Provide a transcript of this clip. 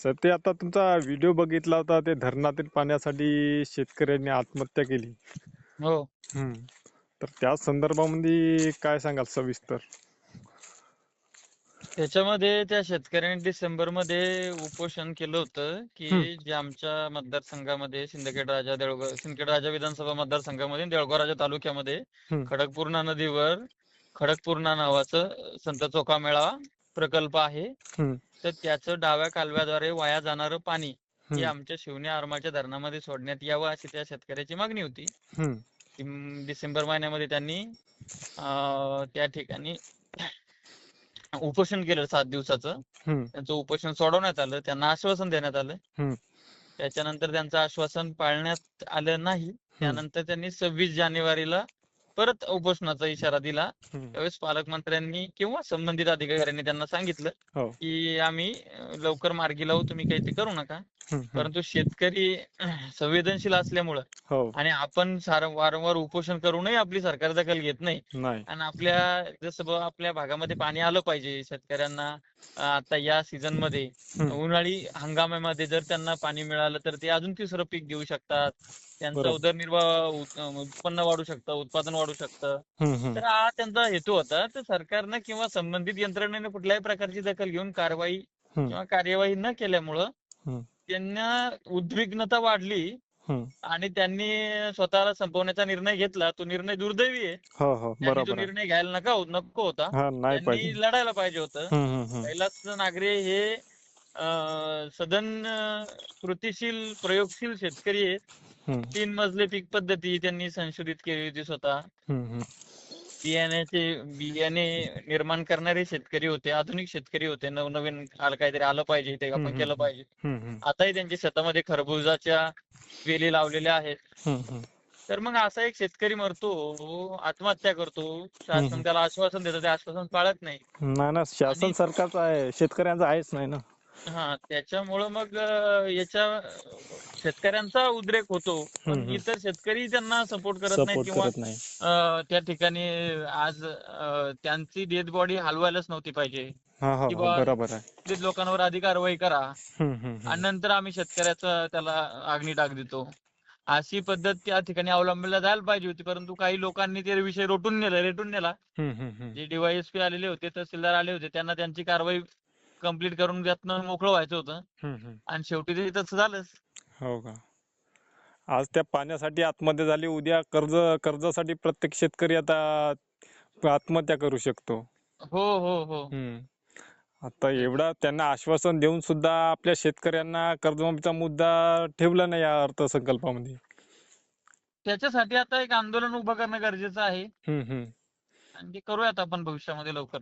Sir ते आता तुमचा व्हिडिओ बघितला होता ते धरणातील पाण्यासाठी शेतकऱ्यांनी आत्महत्या केली हो हम्म. तर त्या संदर्भामध्ये काय सांगाल सविस्तर त्याच्यामध्ये त्या शेतकऱ्यांनी डिसेंबरमध्ये उपोषण केलं होतं हम्म. की जे आमच्या मतदारसंघामध्ये सिंदखेड राजा देऊळगाव सिंदखेड राजा विधानसभा मतदारसंघामध्ये देऊळगाव राजा तालुक्यामध्ये हम्म. खडकपूर्णा नदीवर खडकपूर्णा नावाचं संत चोखामेळा प्रकल्प आहे. तर त्याचं डाव्या कालव्याद्वारे वाया जाणारं पाणी हे. आमच्या शिवणे आरमाच्या धरणामध्ये सोडण्यात यावं अशी त्या शेतकऱ्याची मागणी होती डिसेंबर महिन्यामध्ये त्यांनी त्या ठिकाणी उपोषण केलं सात दिवसाचं. त्यांचं उपोषण सोडवण्यात आलं त्यांना आश्वासन देण्यात आलं. त्याच्यानंतर त्यांचं आश्वासन पाळण्यात आलं नाही त्यानंतर त्यांनी सव्वीस जानेवारीला परत उपोषणाचा इशारा दिला. त्यावेळेस पालकमंत्र्यांनी किंवा संबंधित अधिकाऱ्यांनी त्यांना सांगितलं हो. की आम्ही लवकर मार्गी लावू तुम्ही काही ते करू नका. परंतु शेतकरी संवेदनशील असल्यामुळं हो आणि आपण सार वारंवार उपोषण करूनही आपली सरकार दखल घेत नाही नाही आणि आपल्या जसं आपल्या भागामध्ये पाणी आलं पाहिजे शेतकऱ्यांना अं, आता या सीझनमध्ये हम्म. उन्हाळी हंगामामध्ये जर त्यांना पाणी मिळालं तर ते अजून तिसरं पीक घेऊ शकतात त्यांचा बरोबर. उदरनिर्वाह उत- अं, उत्पन्न वाढू शकतं उत्पादन वाढू शकतं हम्म. हम्म. तर हा त्यांचा हेतू होता तर सरकारनं किंवा संबंधित यंत्रणेने कुठल्याही प्रकारची दखल घेऊन कारवाई हम्म. किंवा कार्यवाही न केल्यामुळं हम्म. त्यांना उद्विग्नता वाढली. आणि त्यांनी स्वतःला संपवण्याचा निर्णय घेतला. तो निर्णय दुर्दैवी आहे. हो हो. तो निर्णय घ्यायला नका हो- नको होता. त्यांनी लढायला पाहिजे होतं. कैलास नागरे हे सदन कृतीशील प्रयोगशील शेतकरी आहेत. तीन मजले पीक पद्धती त्यांनी संशोधित केली होती स्वतः. बियाण्याचे बियाणे निर्माण करणारे शेतकरी होते आधुनिक शेतकरी होते नवनवीन आलं काहीतरी आलं पाहिजे ते आपण केलं. पाहिजे. आताही त्यांच्या शेतामध्ये खरबुजाच्या वेली लावलेल्या आहेत. तर मग असा एक शेतकरी मरतो आत्महत्या करतो शासन. त्याला आश्वासन देतं ते आश्वासन पाळत नाही नाही ना शासन सरकारचं आहे शेतकऱ्यांचं आहेच नाही ना हा त्याच्यामुळं मग अं, याच्या शेतकऱ्यांचा उद्रेक होतो पण हम्म. इतर शेतकरी त्यांना सपोर्ट करत नाही सपोर्ट किंवा करत नाही अं, त्या ठिकाणी आज अं, त्यांची डेड बॉडी हलवायलाच नव्हती पाहिजे हा हा किंवा- हा बरोबर आहे ते लोकांवर आधी कारवाई करा हम्म. हम्म. आणि. नंतर आम्ही शेतकऱ्याचा त्याला अग्नी टाक देतो अशी पद्धत त्या ठिकाणी अवलंबला जायला पाहिजे होती परंतु काही लोकांनी ते विषय रोटून नेला रेटून नेला हम्म. हम्म. हम्म. जे डीवायएसपी आलेले होते तहसीलदार आले होते त्यांना त्यांची कारवाई कंप्लीट करून त्यातनं मोकळं व्हायचं होतं. आणि शेवटी ते तसं झालंच. हो का? आज त्या पाण्यासाठी आत्महत्या झाली उद्या कर्ज कर्जासाठी प्रत्येक शेतकरी आता आत्महत्या करू शकतो. हो हो हो. आता एवढा त्यांना आश्वासन देऊन सुद्धा आपल्या शेतकऱ्यांना कर्जमाफीचा मुद्दा ठेवला नाही या अर्थसंकल्पामध्ये. त्याच्यासाठी आता एक आंदोलन उभं करणं गरजेचं आहे. आणि ते करूयात आपण भविष्यामध्ये लवकर.